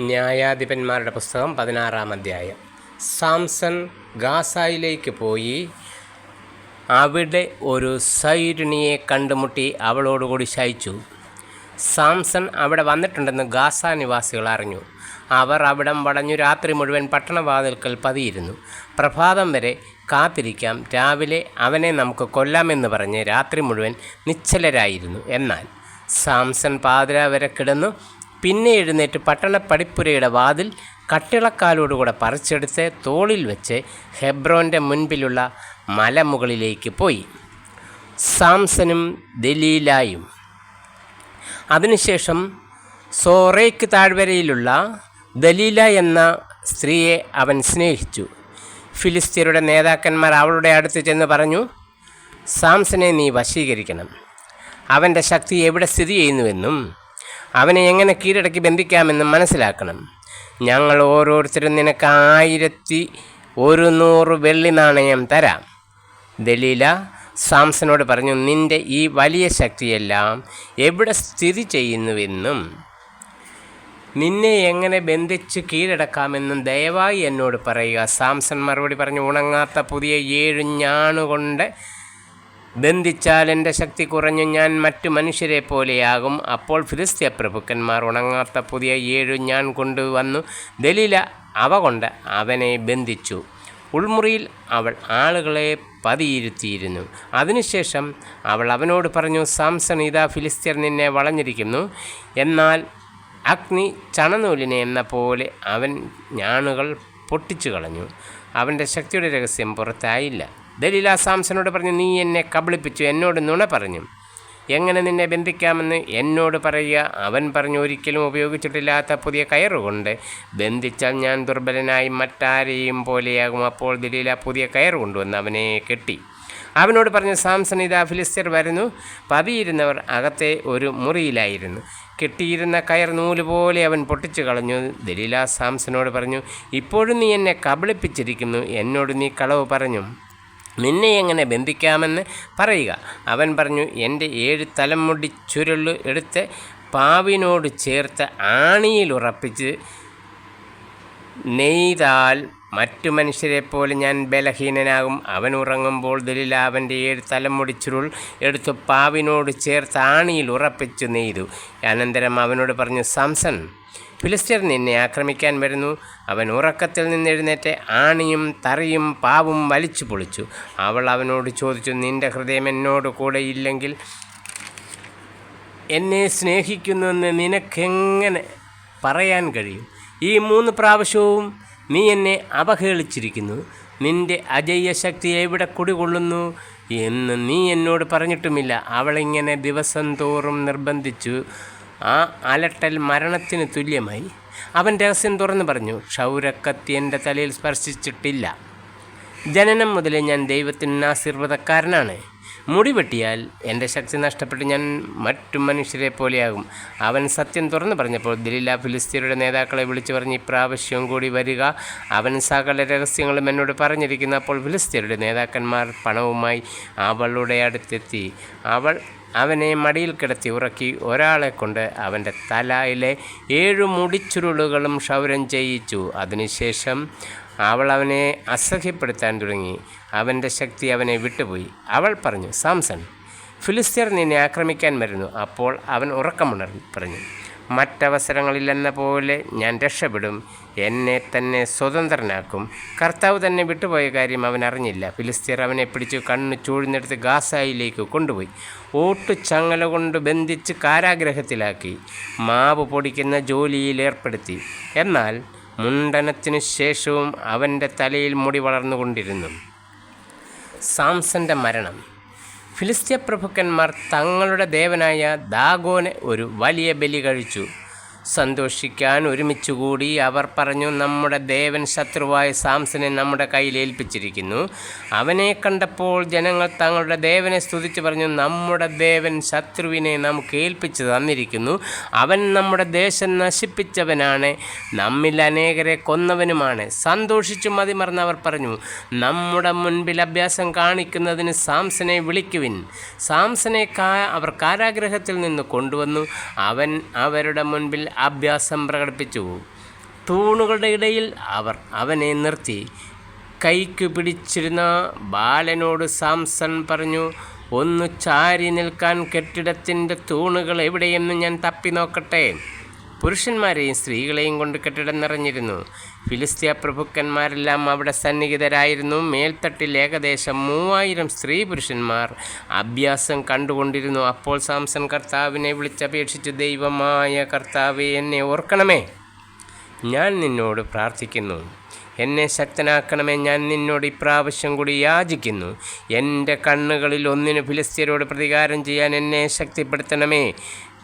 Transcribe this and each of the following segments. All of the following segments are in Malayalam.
ന്യായാധിപന്മാരുടെ പുസ്തകം പതിനാറാം അധ്യായം. സാംസൺ ഗാസായിലേക്ക് പോയി. അവിടെ ഒരു സൈരിണിയെ കണ്ടുമുട്ടി അവളോടുകൂടി ശയിച്ചു. സാംസൺ അവിടെ വന്നിട്ടുണ്ടെന്ന് ഗാസ നിവാസികൾ അറിഞ്ഞു. അവർ അവിടം വടഞ്ഞു രാത്രി മുഴുവൻ പട്ടണവാതിൽക്കൽ പതിയിരുന്നു. പ്രഭാതം വരെ കാത്തിരിക്കാം രാവിലെ അവനെ നമുക്ക് കൊല്ലാമെന്ന് പറഞ്ഞ് രാത്രി മുഴുവൻ നിശ്ചലരായിരുന്നു എന്നാൽ. സാംസൺ പാതിര വരെ കിടന്നു പിന്നെ എഴുന്നേറ്റ് പട്ടണപ്പടിപ്പുരയുടെ വാതിൽ കട്ടിളക്കാലോടുകൂടെ പറിച്ചെടുത്ത് തോളിൽ വെച്ച് ഹെബ്രോന്റെ മുൻപിലുള്ള മലമുകളിലേക്ക് പോയി. സാംസനും ദലീലായും. അതിനുശേഷം സോറേക്ക് താഴ്വരയിലുള്ള ദലീല എന്ന സ്ത്രീയെ അവൻ സ്നേഹിച്ചു. ഫിലിസ്തീനയുടെ നേതാക്കന്മാർ അവളുടെ അടുത്ത് ചെന്ന് പറഞ്ഞു സാംസനെ നീ വശീകരിക്കണം. അവന്റെ ശക്തി എവിടെ സ്ഥിതി ചെയ്യുന്നുവെന്നും അവനെ എങ്ങനെ കീഴടക്കി ബന്ധിക്കാമെന്ന് മനസ്സിലാക്കണം. ഞങ്ങൾ ഓരോരുത്തരും നിനക്ക് ആയിരത്തി ഒരു നൂറ് വെള്ളി നാണയം തരാം. ദലീല സാംസനോട് പറഞ്ഞു നിന്റെ ഈ വലിയ ശക്തിയെല്ലാം എവിടെ സ്ഥിതി ചെയ്യുന്നുവെന്നും? നിന്നെ എങ്ങനെ ബന്ധിച്ച് കീഴടക്കാമെന്നും ദയവായി എന്നോട് പറയുക. സാംസൺ മറുപടി പറഞ്ഞു ഉണങ്ങാത്ത പുതിയ ഏഴ് ഞാണുകൊണ്ട് ബന്ധിച്ചാൽ എന്റെ ശക്തി കുറഞ്ഞു ഞാൻ മറ്റു മനുഷ്യരെ പോലെയാകും. അപ്പോൾ ഫിലിസ്തീയ പ്രഭുക്കന്മാർ ഉണങ്ങാത്ത പുതിയ ഏഴു ഞാൻ കൊണ്ടുവന്നു ദലീല അവ കൊണ്ട് അവനെ ബന്ധിച്ചു. ഉൾമുറിയിൽ അവൾ ആളുകളെ പതിയിരുത്തിയിരുന്നു. അതിനുശേഷം അവൾ അവനോട് പറഞ്ഞു സാംസൺ ഇതാ ഫിലിസ്തീർ നിന്നെ വളഞ്ഞിരിക്കുന്നു. എന്നാൽ അഗ്നി ചണനൂലിനെ എന്ന പോലെ അവൻ ഞാണുകൾ പൊട്ടിച്ചു കളഞ്ഞു അവന്റെ ശക്തിയുടെ രഹസ്യം പുറത്തായില്ല. ദലീല സാംസനോട് പറഞ്ഞു നീ എന്നെ കബളിപ്പിച്ചു എന്നോട് നുണ പറഞ്ഞു. എങ്ങനെ നിന്നെ ബന്ധിക്കാമെന്ന് എന്നോട് പറയുക? അവൻ പറഞ്ഞു ഒരിക്കലും ഉപയോഗിച്ചിട്ടില്ലാത്ത പുതിയ കയറുകൊണ്ട്. ബന്ധിച്ചാൽ ഞാൻ ദുർബലനായി മറ്റാരെയും പോലെയാകും. അപ്പോൾ ദലീല പുതിയ കയറ് കൊണ്ടുവന്ന് അവനെ കെട്ടി. അവനോട് പറഞ്ഞു സാംസൺ ഇതാ ഫിലിസ്തീർ വരുന്നു. പതിയിരുന്നവർ അകത്തെ ഒരു മുറിയിലായിരുന്നു. കെട്ടിയിരുന്ന കയർ നൂൽ പോലെ അവൻ പൊട്ടിച്ചു കളഞ്ഞു. ദലീല സാംസനോട് പറഞ്ഞു ഇപ്പോഴും നീ എന്നെ കബളിപ്പിച്ചിരിക്കുന്നു. എന്നോട് നീ കളവ് പറഞ്ഞു. നിന്നെ എങ്ങനെ ബന്ധിക്കാമെന്ന് പറയുക. അവൻ പറഞ്ഞു എന്റെ ഏഴ് തലമുടി ചുരുൾ എടുത്ത് പാവിനോട് ചേർത്ത് ആണിയിൽ ഉറപ്പിച്ച് നെയ്താൽ മറ്റു മനുഷ്യരെപ്പോലെ ഞാൻ ബലഹീനനാകും. അവൻ ഉറങ്ങുമ്പോൾ ദലില അവന്റെ ഏഴ് തലമുടി ചുരുൾ എടുത്ത് പാവിനോട് ചേർത്ത് ആണിയിൽ ഉറപ്പിച്ചു നെയ്തു. അനന്തരം അവനോട് പറഞ്ഞു സംസൺ ഫിലിസ്തീർ നിന്നെ ആക്രമിക്കാൻ വരുന്നു. അവൻ ഉറക്കത്തിൽ നിന്ന് എഴുന്നേറ്റ് ആണിയും തറിയും പാവും വലിച്ചു പൊളിച്ചു. അവൾ അവനോട് ചോദിച്ചു നിന്റെ ഹൃദയം എന്നോട് കൂടെ ഇല്ലെങ്കിൽ എന്നെ സ്നേഹിക്കുന്നുവെന്ന് നിനക്കെങ്ങനെ പറയാൻ കഴിയും? ഈ മൂന്ന് പ്രാവശ്യവും നീ എന്നെ അവഹേളിച്ചിരിക്കുന്നു. നിന്റെ അജയ്യ ശക്തി എവിടെ കുടികൊള്ളുന്നു എന്ന് നീ എന്നോട് പറഞ്ഞിട്ടുമില്ല. അവളിങ്ങനെ ദിവസം തോറും നിർബന്ധിച്ചു. ആ അലട്ടൽ മരണത്തിന് തുല്യമായി. അവൻ രഹസ്യം തുറന്നു പറഞ്ഞു ക്ഷൗരക്കത്തി എന്റെ തലയിൽ സ്പർശിച്ചിട്ടില്ല. ജനനം മുതലേ ഞാൻ ദൈവത്തിന് ആശീർവാദക്കാരനാണ്. മുടി വെട്ടിയാൽ എന്റെ ശക്തി നഷ്ടപ്പെട്ട് ഞാൻ മറ്റു മനുഷ്യരെ പോലെയാകും. അവൻ സത്യം തുറന്നു പറഞ്ഞപ്പോൾ ദലീല ഫിലിസ്തീനയുടെ നേതാക്കളെ വിളിച്ചു പറഞ്ഞ് ഇപ്രാവശ്യവും കൂടി വരിക. അവൻ സകല രഹസ്യങ്ങളും എന്നോട് പറഞ്ഞിരിക്കുന്നു. അപ്പോൾ ഫിലിസ്തീനയുടെ നേതാക്കന്മാർ പണവുമായി അവളുടെ അടുത്തെത്തി. അവൾ അവനെ മടിയിൽ കിടത്തി ഉറക്കി ഒരാളെ കൊണ്ട് അവന്റെ തലയിലെ ഏഴു മുടിച്ചുരുളുകളും ക്ഷൗരം ചെയ്യിച്ചു. അതിനുശേഷം അവൾ അവനെ അസഹ്യപ്പെടുത്താൻ തുടങ്ങി. അവന്റെ ശക്തി അവനെ വിട്ടുപോയി. അവൾ പറഞ്ഞു സാംസൺ ഫിലിസ്തീർ നിന്നെ ആക്രമിക്കാൻ വരുന്നു അപ്പോൾ അവൻ ഉറക്കമുണർന്നു പറഞ്ഞു മറ്റവസരങ്ങളിലെന്ന പോലെ ഞാൻ രക്ഷപ്പെടും. എന്നെ തന്നെ സ്വതന്ത്രനാക്കും. കർത്താവ് തന്നെ വിട്ടുപോയ കാര്യം അവൻ അറിഞ്ഞില്ല. ഫിലിസ്തീർ അവനെ പിടിച്ചു കണ്ണു ചൂഴ്ന്നെടുത്ത് ഗാസായിലേക്ക് കൊണ്ടുപോയി. ഓട്ടു ചങ്ങല കൊണ്ട് ബന്ധിച്ച് കാരാഗ്രഹത്തിലാക്കി. മാവ് പൊടിക്കുന്ന ജോലിയിൽ ഏർപ്പെടുത്തി. എന്നാൽ മുണ്ടനത്തിനു ശേഷവും അവന്റെ തലയിൽ മുടി വളർന്നുകൊണ്ടിരുന്നു. സാംസന്റെ മരണം. ഫിലിസ്തീയ പ്രഭുക്കന്മാർ തങ്ങളുടെ ദേവനായ ദാഗോനെ ഒരു വലിയ ബലി കഴിച്ചു. സന്തോഷിക്കാൻ ഒരുമിച്ചുകൂടി അവർ പറഞ്ഞു നമ്മുടെ ദേവൻ ശത്രുവായ സാംസനെ നമ്മുടെ കയ്യിൽ ഏൽപ്പിച്ചിരിക്കുന്നു. അവനെ കണ്ടപ്പോൾ ജനങ്ങൾ തങ്ങളുടെ ദേവനെ സ്തുതിച്ച് പറഞ്ഞു നമ്മുടെ ദേവൻ ശത്രുവിനെ നമുക്ക് ഏൽപ്പിച്ചു തന്നിരിക്കുന്നു. അവൻ നമ്മുടെ ദേശം നശിപ്പിച്ചവനാണ്. നമ്മിൽ അനേകരെ കൊന്നവനുമാണ്. സന്തോഷിച്ചു മതിമറന്നവർ പറഞ്ഞു നമ്മുടെ മുൻപിൽ അഭ്യാസം കാണിക്കുന്നതിന് സാംസനെ വിളിക്കുവിൻ. സാംസനെ കാ അവർ കാരാഗ്രഹത്തിൽ നിന്ന് കൊണ്ടുവന്നു. അവൻ അവരുടെ മുൻപിൽ അഭ്യാസം പ്രകടിപ്പിച്ചു. തൂണുകളുടെ ഇടയിൽ അവർ അവനെ നിർത്തി. കൈക്ക് പിടിച്ചിരുന്ന ബാലനോട് സാംസൺ പറഞ്ഞു ഒന്ന് ചാരി നിൽക്കാൻ കെട്ടിടത്തിന്റെ തൂണുകൾ എവിടെയെന്ന് ഞാൻ തപ്പി നോക്കട്ടെ. പുരുഷന്മാരെയും സ്ത്രീകളെയും കൊണ്ട് കെട്ടിടം നിറഞ്ഞിരുന്നു. ഫിലിസ്തീയ പ്രഭുക്കന്മാരെല്ലാം അവിടെ സന്നിഹിതരായിരുന്നു. മേൽത്തട്ടിൽ ഏകദേശം മൂവായിരം സ്ത്രീ പുരുഷന്മാർ. അഭ്യാസം കണ്ടുകൊണ്ടിരുന്നു. അപ്പോൾ സാംസൺ കർത്താവിനെ വിളിച്ചപേക്ഷിച്ചു ദൈവമായ കർത്താവെ എന്നെ ഓർക്കണമേ. ഞാൻ നിന്നോട് പ്രാർത്ഥിക്കുന്നു. എന്നെ ശക്തനാക്കണമേ. ഞാൻ നിന്നോട് ഇപ്രാവശ്യം കൂടി യാചിക്കുന്നു. എന്റെ കണ്ണുകളിൽ ഒന്നിന് ഫിലിസ്തീനോട് പ്രതികാരം ചെയ്യാൻ എന്നെ ശക്തിപ്പെടുത്തണമേ.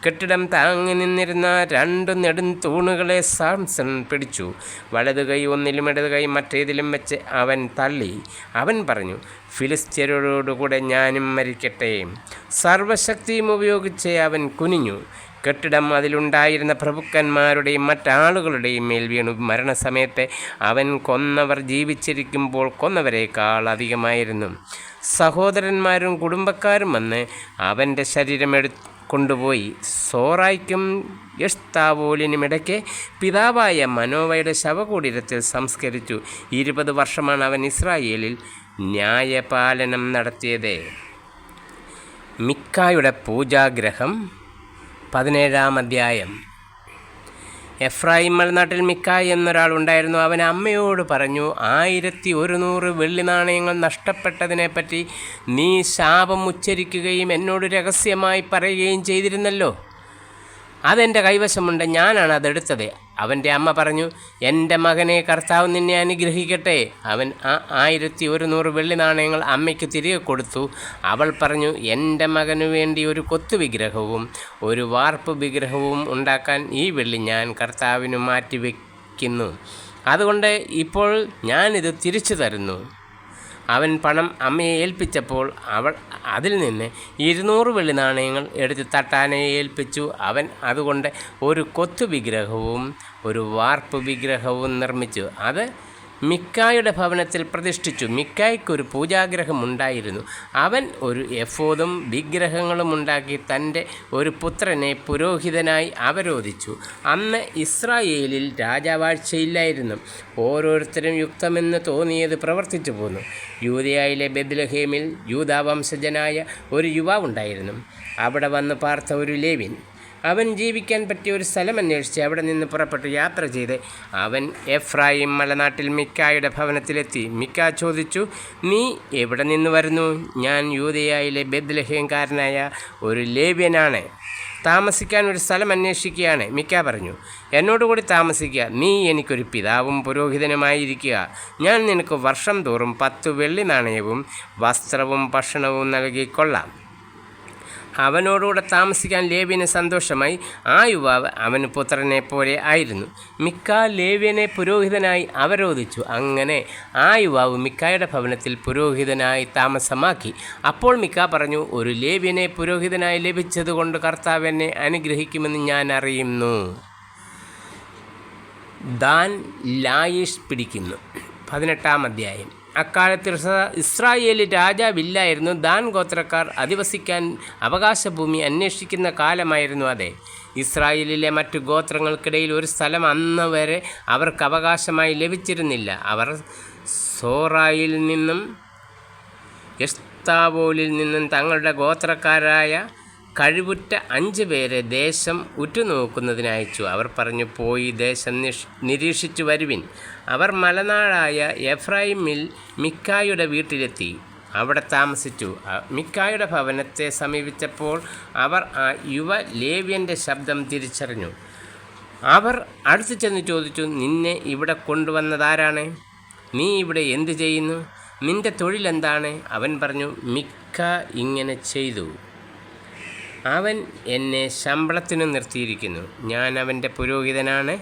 കെട്ടിടം താങ്ങി നിന്നിരുന്ന രണ്ട് നെടും തൂണുകളെ സാംസൺ പിടിച്ചു. വലത് കൈ ഒന്നിലും ഇടത് കൈ മറ്റേതിലും വെച്ച് അവൻ തള്ളി. അവൻ പറഞ്ഞു ഫിലിസ്തീനോടുകൂടെ ഞാനും മരിക്കട്ടെ. സർവശക്തിയും ഉപയോഗിച്ച് അവൻ കുനിഞ്ഞു. കെട്ടിടം അതിലുണ്ടായിരുന്ന പ്രഭുക്കന്മാരുടെയും മറ്റാളുകളുടെയും മേൽ വീണു. മരണസമയത്തെ അവൻ കൊന്നവർ ജീവിച്ചിരിക്കുമ്പോൾ കൊന്നവരേക്കാൾ അധികമായിരുന്നു. സഹോദരന്മാരും കുടുംബക്കാരും വന്ന് അവന്റെ ശരീരം എടു കൊണ്ടുപോയി. സോറായ്ക്കും യഷ്താവോലിനും ഇടയ്ക്ക് പിതാവായ മനോവയുടെ ശവകൂടീരത്തിൽ സംസ്കരിച്ചു. ഇരുപത് വർഷമാണ് അവൻ ഇസ്രായേലിൽ ന്യായപാലനം നടത്തിയത്. മിക്കായുടെ പൂജാഗ്രഹം പതിനേഴാം അധ്യായം. എഫ്രായിം മലനാട്ടിൽ മിക്കായ് എന്നൊരാൾ ഉണ്ടായിരുന്നു അവൻ അമ്മയോട് പറഞ്ഞു ആയിരത്തി ഒരുന്നൂറ് വെള്ളി നാണയങ്ങൾ നഷ്ടപ്പെട്ടതിനെപ്പറ്റി നീ ശാപം ഉച്ചരിക്കുകയും എന്നോട് രഹസ്യമായി പറയുകയും ചെയ്തിരുന്നല്ലോ. അതെന്റെ കൈവശമുണ്ട് ഞാനാണ് അതെടുത്തത്. അവന്റെ അമ്മ പറഞ്ഞു എന്റെ മകനെ കർത്താവ് നിന്നെ അനുഗ്രഹിക്കട്ടെ. അവൻ ആ ആയിരത്തി ഒരുന്നൂറ് വെള്ളി നാണയങ്ങൾ അമ്മയ്ക്ക് തിരികെ കൊടുത്തു. അവൾ പറഞ്ഞു എന്റെ മകനു വേണ്ടി ഒരു കൊത്തു വിഗ്രഹവും ഒരു വാർപ്പ് വിഗ്രഹവും ഉണ്ടാക്കാൻ ഈ വെള്ളി ഞാൻ കർത്താവിന് മാറ്റിവെക്കുന്നു. അതുകൊണ്ട് ഇപ്പോൾ ഞാനിത് തിരിച്ചു തരുന്നു. അവൻ പണം അമ്മയെ ഏൽപ്പിച്ചപ്പോൾ അവൾ അതിൽ നിന്ന് ഇരുന്നൂറ് വെള്ളി നാണയങ്ങൾ എടുത്ത് തട്ടാനെ ഏൽപ്പിച്ചു. അവൻ അതുകൊണ്ട് ഒരു കൊത്തു വിഗ്രഹവും ഒരു വാർപ്പ് വിഗ്രഹവും നിർമ്മിച്ചു. അത് മിക്കായുടെ ഭവനത്തിൽ പ്രതിഷ്ഠിച്ചു. മിക്കായ്ക്കൊരു പൂജാഗ്രഹം ഉണ്ടായിരുന്നു അവൻ ഒരു എഫോദും വിഗ്രഹങ്ങളും ഉണ്ടാക്കി തന്റെ ഒരു പുത്രനെ പുരോഹിതനായി അവരോധിച്ചു. അന്ന് ഇസ്രായേലിൽ രാജാവാഴ്ചയില്ലായിരുന്നു. ഓരോരുത്തരും യുക്തമെന്ന് തോന്നിയത് പ്രവർത്തിച്ചു പോന്നു. യൂതയായിലെ ബെബ്ലഹേമിൽ യൂതാവംശജനായ ഒരു യുവാവുണ്ടായിരുന്നു. അവിടെ വന്ന് പാർത്ത ഒരു ലേവിൻ അവൻ ജീവിക്കാൻ പറ്റിയ ഒരു സ്ഥലം അന്വേഷിച്ച് അവിടെ നിന്ന് പുറപ്പെട്ട് യാത്ര ചെയ്ത്. അവൻ എഫ്രായിം മലനാട്ടിൽ മിക്കായുടെ ഭവനത്തിലെത്തി. മിക്ക ചോദിച്ചു നീ എവിടെ നിന്ന് വരുന്നു? ഞാൻ യൂതയായിലെ ബെദ്ലഹേംകാരനായ ഒരു ലേവ്യനാണ്. താമസിക്കാൻ ഒരു സ്ഥലം അന്വേഷിക്കുകയാണ്. മിക്ക പറഞ്ഞു എന്നോടുകൂടി താമസിക്കുക. നീ എനിക്കൊരു പിതാവും പുരോഹിതനുമായിരിക്കുക. ഞാൻ നിനക്ക് വർഷം തോറും പത്ത് വെള്ളി നാണയവും വസ്ത്രവും ഭക്ഷണവും നൽകിക്കൊള്ളാം. അവനോടുകൂടെ താമസിക്കാൻ ലേവ്യന് സന്തോഷമായി. ആ യുവാവ് അവന് പുത്രനെ പോലെ ആയിരുന്നു. മിക്ക ലേവ്യനെ പുരോഹിതനായി അവരോധിച്ചു. അങ്ങനെ ആ യുവാവ് മിക്കായുടെ ഭവനത്തിൽ പുരോഹിതനായി താമസമാക്കി. അപ്പോൾ മിക്ക പറഞ്ഞു ഒരു ലേവ്യനെ പുരോഹിതനായി ലഭിച്ചതുകൊണ്ട് കർത്താവ് എന്നെ അനുഗ്രഹിക്കുമെന്ന് ഞാൻ അറിയുന്നു. ദാൻ ലായിഷ് പിടിക്കുന്നു. പതിനെട്ടാം അധ്യായം. അക്കാലത്ത് ഇസ്ര- ഇസ്രായേലിൽ രാജാവില്ലായിരുന്നു. ദാൻ ഗോത്രക്കാർ അധിവസിക്കാൻ അവകാശഭൂമി അന്വേഷിക്കുന്ന കാലമായിരുന്നു അതെ. ഇസ്രായേലിലെ മറ്റു ഗോത്രങ്ങൾക്കിടയിൽ ഒരു സ്ഥലം അന്ന് വരെ അവർക്ക് അവകാശമായി ലഭിച്ചിരുന്നില്ല. അവർ സോറായിൽ നിന്നും എസ്താവോലിൽ നിന്നും തങ്ങളുടെ ഗോത്രക്കാരായ കഴിവുറ്റ അഞ്ച് പേരെ ദേശം ഉറ്റുനോക്കുന്നതിനയച്ചു. അവർ പറഞ്ഞു പോയി ദേശം നിഷ് നിരീക്ഷിച്ചു വരുവിൻ. അവർ മലനാടായ എഫ്രൈമിൽ മിക്കായുടെ വീട്ടിലെത്തി. അവിടെ താമസിച്ചു. മിക്കായുടെ ഭവനത്തെ സമീപിച്ചപ്പോൾ അവർ ആ യുവ ലേവ്യന്റെ ശബ്ദം തിരിച്ചറിഞ്ഞു. അവർ അടുത്തു ചെന്ന് ചോദിച്ചു നിന്നെ ഇവിടെ കൊണ്ടുവന്നതാരാണ്? നീ ഇവിടെ എന്തു ചെയ്യുന്നു? നിന്റെ തൊഴിലെന്താണ്? അവൻ പറഞ്ഞു മിക്ക ഇങ്ങനെ ചെയ്തു. അവൻ എന്നെ ശമ്പളത്തിനു നിർത്തിയിരിക്കുന്നു. ഞാൻ അവന്റെ പുരോഹിതനാണ്.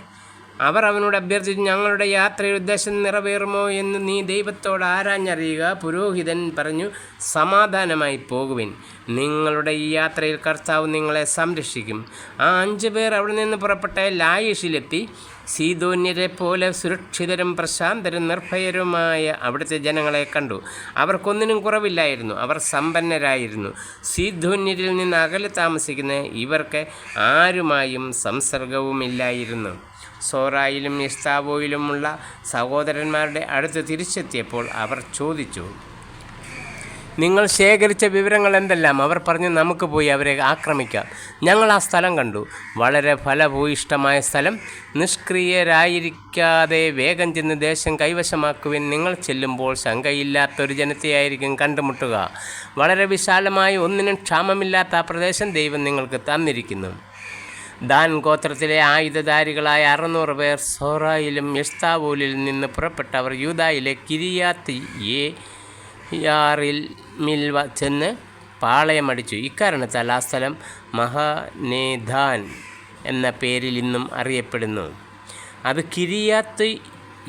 അവർ അവനോട് അഭ്യർത്ഥിച്ചു ഞങ്ങളുടെ യാത്രയുടെ ഉദ്ദേശം നിറവേറുമോ എന്ന് നീ ദൈവത്തോട് ആരാഞ്ഞറിയുക? പുരോഹിതൻ പറഞ്ഞു സമാധാനമായി പോകുവിൻ. നിങ്ങളുടെ ഈ യാത്രയിൽ കർത്താവ് നിങ്ങളെ സംരക്ഷിക്കും. ആ അഞ്ച് പേർ അവിടെ നിന്ന് പുറപ്പെട്ട ലായിഷിലെത്തി. സീതോന്യരെ പോലെ സുരക്ഷിതരും പ്രശാന്തരും നിർഭയരുമായ അവിടുത്തെ ജനങ്ങളെ കണ്ടു. അവർക്കൊന്നിനും കുറവില്ലായിരുന്നു. അവർ സമ്പന്നരായിരുന്നു. സീധോന്യരിൽ നിന്ന് അകലെ താമസിക്കുന്ന ഇവർക്ക് ആരുമായും സംസർഗവുമില്ലായിരുന്നു. സോറായിലും ഇസ്താബോയിലുമുള്ള സഹോദരന്മാരുടെ അടുത്ത് തിരിച്ചെത്തിയപ്പോൾ അവർ ചോദിച്ചു നിങ്ങൾ ശേഖരിച്ച വിവരങ്ങൾ എന്തെല്ലാം? അവർ പറഞ്ഞു നമുക്ക് പോയി അവരെ ആക്രമിക്കാം. ഞങ്ങൾ ആ സ്ഥലം കണ്ടു. വളരെ ഫലഭൂയിഷ്ടമായ സ്ഥലം. നിഷ്ക്രിയരായിരിക്കാതെ വേഗം ചെന്ന് ദേശം കൈവശമാക്കുവിൻ. നിങ്ങൾ ചെല്ലുമ്പോൾ ശങ്കയില്ലാത്തൊരു ജനത്തെയായിരിക്കും കണ്ടുമുട്ടുക. വളരെ വിശാലമായി ഒന്നിനും ക്ഷാമമില്ലാത്ത ആ പ്രദേശം ദൈവം നിങ്ങൾക്ക് തന്നിരിക്കുന്നു. ദാൻ ഗോത്രത്തിലെ ആയുധധാരികളായ അറുന്നൂറ് പേർ സോറായിലും എസ്താവൂലിൽ നിന്ന് പുറപ്പെട്ടവർ യൂതായിലെ കിരിയാത്തി യാറിൽ മിൽവ ചെന്ന് പാളയമടിച്ചു. ഇക്കാരണത്താൽ ആ സ്ഥലം മഹാനേധാൻ എന്ന പേരിൽ ഇന്നും അറിയപ്പെടുന്നു. അത് കിരിയാത്ത്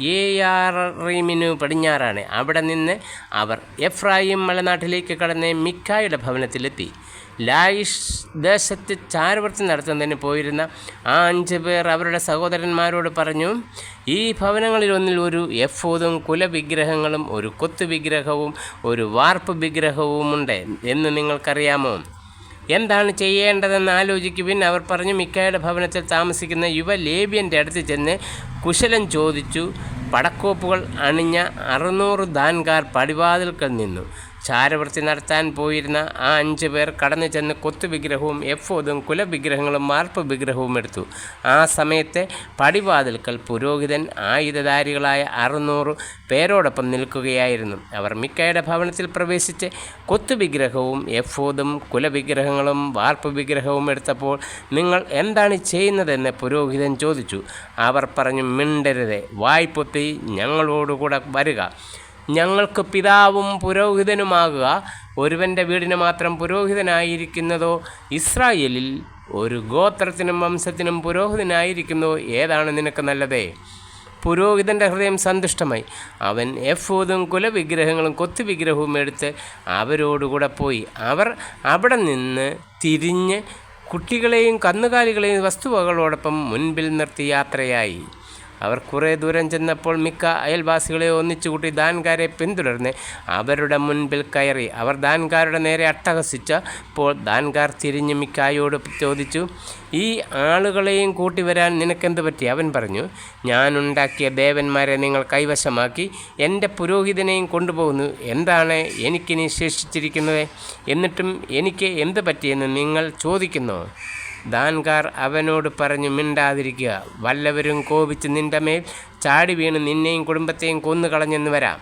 ഏയാറീമിനു പടിഞ്ഞാറാണ്. അവിടെ നിന്ന് അവർ എഫ്രായിം മലനാട്ടിലേക്ക് കടന്ന് മിക്കായുടെ ഭവനത്തിലെത്തി. ലായിഷ് ദേശത്ത് ചാരവൃത്തി നടത്തുന്നതിന് പോയിരുന്ന ആ അഞ്ച് പേർ അവരുടെ സഹോദരന്മാരോട് പറഞ്ഞു ഈ ഭവനങ്ങളിലൊന്നിൽ ഒരു എഫോദും കുലവിഗ്രഹങ്ങളും ഒരു കൊത്തു വിഗ്രഹവും ഒരു വാർപ്പ് വിഗ്രഹവുമുണ്ട് എന്ന് നിങ്ങൾക്കറിയാമോ? എന്താണ് ചെയ്യേണ്ടതെന്ന് ആലോചിക്കുവിൻ അവർ പറഞ്ഞു മിക്കായുടെ ഭവനത്തിൽ താമസിക്കുന്ന യുവ ലേബിയന്റെ അടുത്ത് ചെന്ന് കുശലം ചോദിച്ചു. പടക്കോപ്പുകൾ അണിഞ്ഞ അറുന്നൂറ് ദാൻകാർ പടിവാതിൽക്കൽ നിന്നു. ചാരവൃത്തി നടത്താൻ പോയിരുന്ന ആ അഞ്ച് പേർ കടന്നു ചെന്ന് കൊത്തുവിഗ്രഹവും എഫോദും കുലവിഗ്രഹങ്ങളും മാർപ്പ് വിഗ്രഹവും എടുത്തു. ആ സമയത്തെ പടിവാതിൽക്കൽ പുരോഹിതൻ ആയുധധാരികളായ അറുന്നൂറ് പേരോടൊപ്പം നിൽക്കുകയായിരുന്നു. അവർ മിക്കയുടെ ഭവനത്തിൽ പ്രവേശിച്ച് കൊത്തുവിഗ്രഹവും എഫോദും കുലവിഗ്രഹങ്ങളും വാർപ്പ് വിഗ്രഹവും എടുത്തപ്പോൾ നിങ്ങൾ എന്താണ് ചെയ്യുന്നതെന്ന് പുരോഹിതൻ ചോദിച്ചു. അവർ പറഞ്ഞു മിണ്ടരുത് വായ്പൊത്തി ഞങ്ങളോടുകൂടെ വരിക. ഞങ്ങൾക്ക് പിതാവും പുരോഹിതനുമാകുക. ഒരുവന്റെ വീടിന് മാത്രം പുരോഹിതനായിരിക്കുന്നതോ? ഇസ്രായേലിൽ ഒരു ഗോത്രത്തിനും വംശത്തിനും പുരോഹിതനായിരിക്കുന്നതോ? ഏതാണ് നിനക്ക് നല്ലതേ? പുരോഹിതന്റെ ഹൃദയം സന്തുഷ്ടമായി. അവൻ എഫോദും കുലവിഗ്രഹങ്ങളും കൊത്തുവിഗ്രഹവും എടുത്ത് അവരോടുകൂടെ പോയി. അവർ അവിടെ നിന്ന് തിരിഞ്ഞ് കുട്ടികളെയും കന്നുകാലികളെയും വസ്തുവകളോടൊപ്പം മുൻപിൽ നിർത്തി യാത്രയായി. അവർ കുറേ ദൂരം ചെന്നപ്പോൾ മിക്ക അയൽവാസികളെ ഒന്നിച്ചുകൂട്ടി ദാൻകാരെ പിന്തുടർന്ന് അവരുടെ മുൻപിൽ കയറി. അവർ ദാൻകാരുടെ നേരെ അട്ടഹസിച്ചപ്പോൾ ദാൻകാർ തിരിഞ്ഞ് മിക്കായോട് ചോദിച്ചു ഈ ആളുകളെയും കൂട്ടി വരാൻ നിനക്കെന്ത് പറ്റി? അവൻ പറഞ്ഞു ഞാനുണ്ടാക്കിയ ദേവന്മാരെ നിങ്ങൾ കൈവശമാക്കി എന്റെ പുരോഹിതനെയും കൊണ്ടുപോകുന്നു. എന്താണ് എനിക്കിനി ശേഷിച്ചിരിക്കുന്നത്? എന്നിട്ടും എനിക്ക് എന്ത് പറ്റിയെന്ന് നിങ്ങൾ ചോദിക്കുന്നു? ദാൻകാർ അവനോട് പറഞ്ഞു മിണ്ടാതിരിക്കുക. വല്ലവരും കോപിച്ച് നിന്റെ മേൽ ചാടി വീണ് നിന്നെയും കുടുംബത്തെയും കൊന്നുകളഞ്ഞെന്ന് വരാം.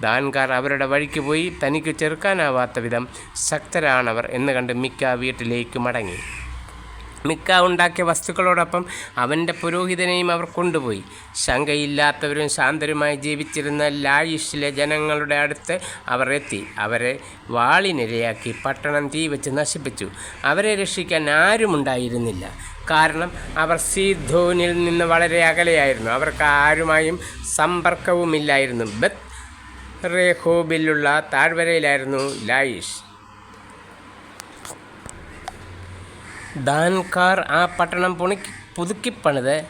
ദാൻകാർ അവരുടെ വഴിക്ക് പോയി തനിക്ക് ചെറുക്കാനാവാത്ത വിധം ശക്തരാണവർ എന്ന് കണ്ട് മിക്ക വീട്ടിലേക്ക് മടങ്ങി. മിക്ക ഉണ്ടാക്കിയ വസ്തുക്കളോടൊപ്പം അവന്റെ പുരോഹിതനെയും അവർ കൊണ്ടുപോയി. ശങ്കയില്ലാത്തവരും ശാന്തരുമായി ജീവിച്ചിരുന്ന ലായിഷിലെ ജനങ്ങളുടെ അടുത്ത് അവർ എത്തി. അവരെ വാളിനിരയാക്കി പട്ടണം തീ വെച്ച് നശിപ്പിച്ചു. അവരെ രക്ഷിക്കാൻ ആരുമുണ്ടായിരുന്നില്ല കാരണം അവർ സീധോനിൽ നിന്ന് വളരെ അകലെയായിരുന്നു. അവർക്ക് ആരുമായും സമ്പർക്കവുമില്ലായിരുന്നു. ബത്ത് റേഹോബിലുള്ള താഴ്വരയിലായിരുന്നു ലായിഷ്. ദാൻകാർ ആ പട്ടണം പുണിക്ക് പുതുക്കിപ്പണിത്